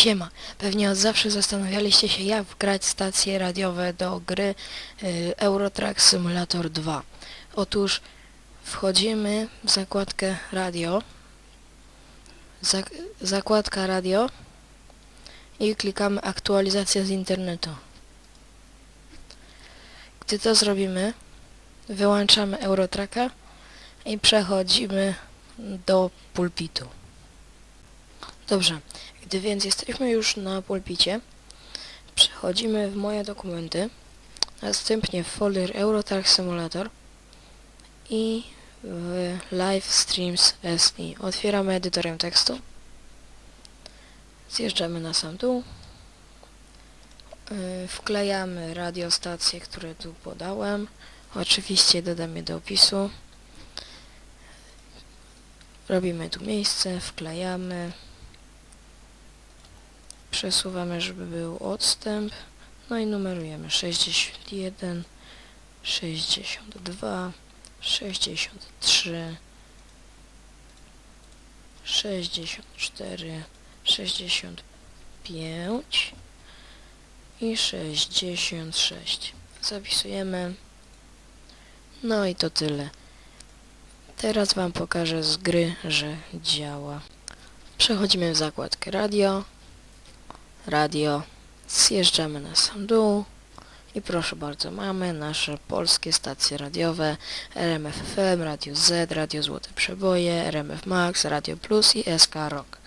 Siema, pewnie od zawsze zastanawialiście się jak wgrać stacje radiowe do gry y, Eurotrack Simulator 2. Otóż wchodzimy w zakładkę radio, zak zakładka radio i klikamy aktualizacja z internetu. Gdy to zrobimy, wyłączamy Eurotracka i przechodzimy do pulpitu. Dobrze, gdy więc jesteśmy już na pulpicie, przechodzimy w moje dokumenty, następnie w folder Eurotrack Simulator i w Live Streams. Otwieramy edytorem tekstu, zjeżdżamy na sam dół, yy, wklejamy radiostacje, które tu podałem, oczywiście dodam je do opisu, robimy tu miejsce, wklejamy, przesuwamy, żeby był odstęp, no i numerujemy 61, 62, 63, 64, 65 i 66. Zapisujemy. No i to tyle. Teraz Wam pokażę z gry, że działa. Przechodzimy w zakładkę radio radio, zjeżdżamy na sam dół. I proszę bardzo, mamy nasze polskie stacje radiowe. RMF FM, Radio Z, Radio Złote Przeboje, RMF Max, Radio Plus i SK Rock.